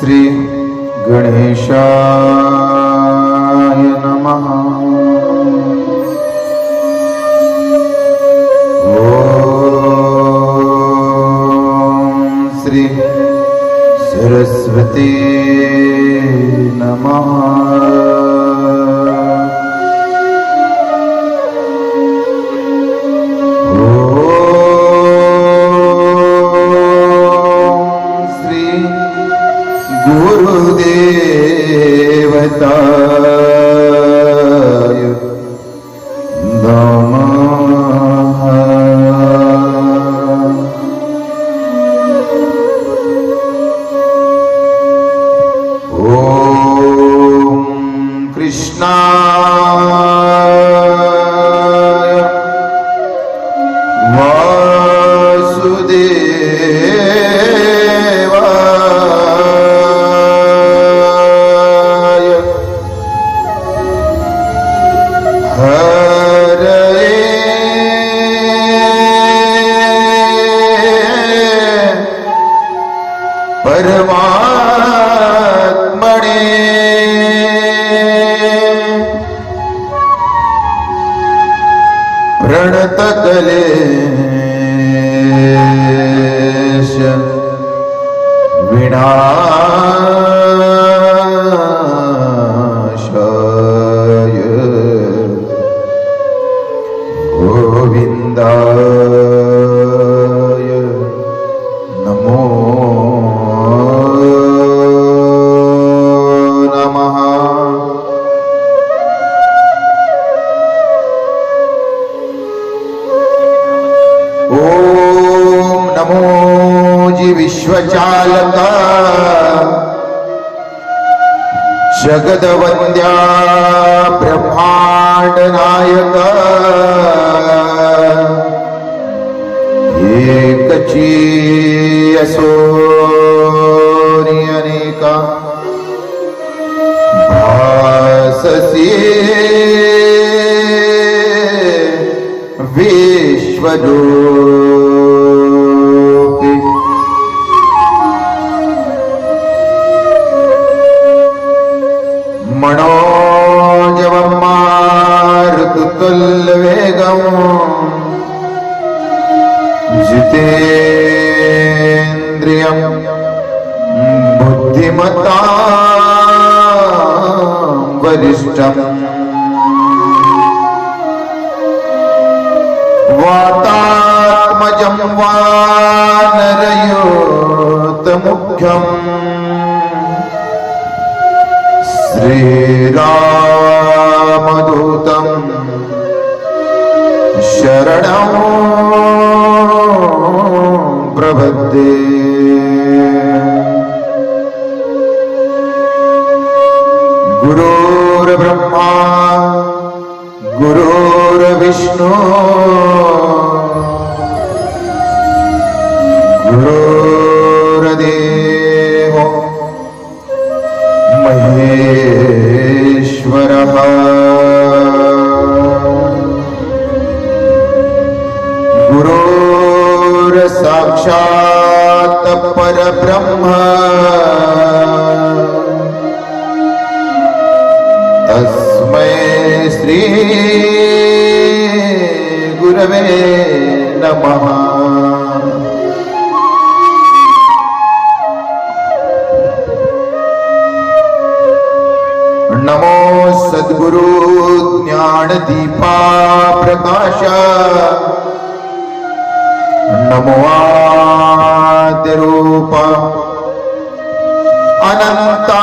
श्री गणेशाय नमः। ॐ श्री सरस्वती Uh... विश्वचालका जगदवन्द्या ब्रह्माण्ड नायक। एकची असोरी अनेका भाससी। विश्वरूपी वानरयोतमुख्यम् श्रीरामदूतं शरणं प्रबद्धे गुरोर्ब्रह्मा गुरोर्विष्णु गुरोर्साक्षात् परब्रह्म। तस्मै श्री गुरवे नमो। सद्गुरु ज्ञानदीपा प्रकाश। नमो आद्यरूप अनन्ता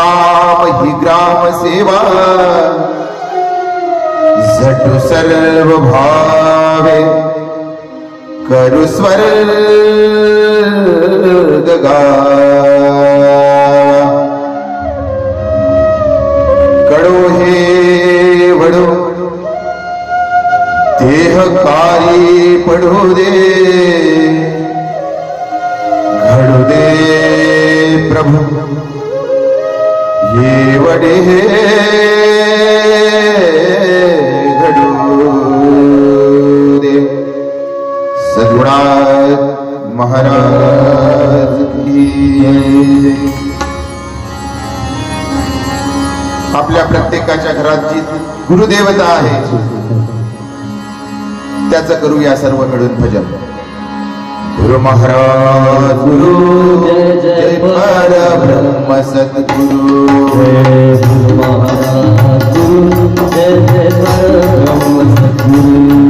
वाम ही ग्राम सेवा झटु सर्वभावे करु स्वर कड़ो हे वड़ो देह कारी पढ़ो दे। वडे घडू दे सगुणा महाराज आपल्या प्रत्येकाच्या घरात जी गुरुदेवता आहे त्याचं करूया सर्व मिळून भजन. गुरु महाराज, गुरु जय जय पर ब्रह्म सतगुरु। जय गुरु महाराज, गुरु जय जय पर ब्रह्म सतगुरु।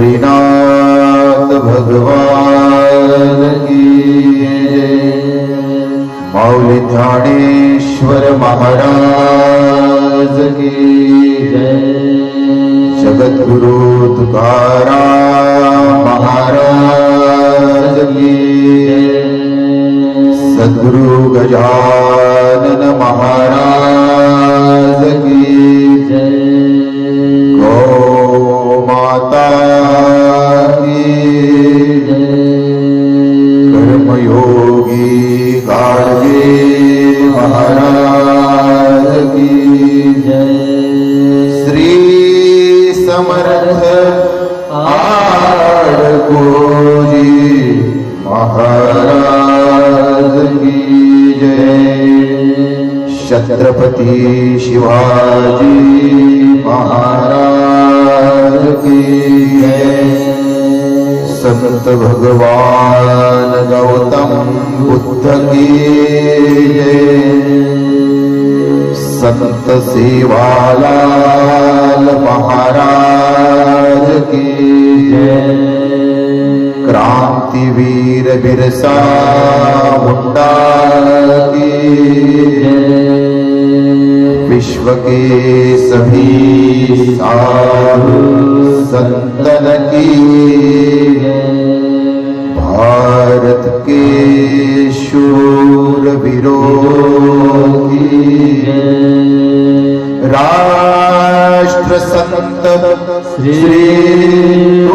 श्रीनाथ भगवान की मौली ध्यानेश्वर महाराज की जगत गुरु तुकारा महाराज की सदगुरु गजानन महाराज की जय। समर्थ आर गोरी महाराज की जय। छत्रपति शिवाजी महाराज की जय। संत भगवान गौतम बुद्ध की जय। संत सेवाला लाल महाराज की क्रांति वीर बिरसा मुंडा की विश्व के सभी साधु संतन की भारत के शूर विरोधी राज राष्ट्र संत श्री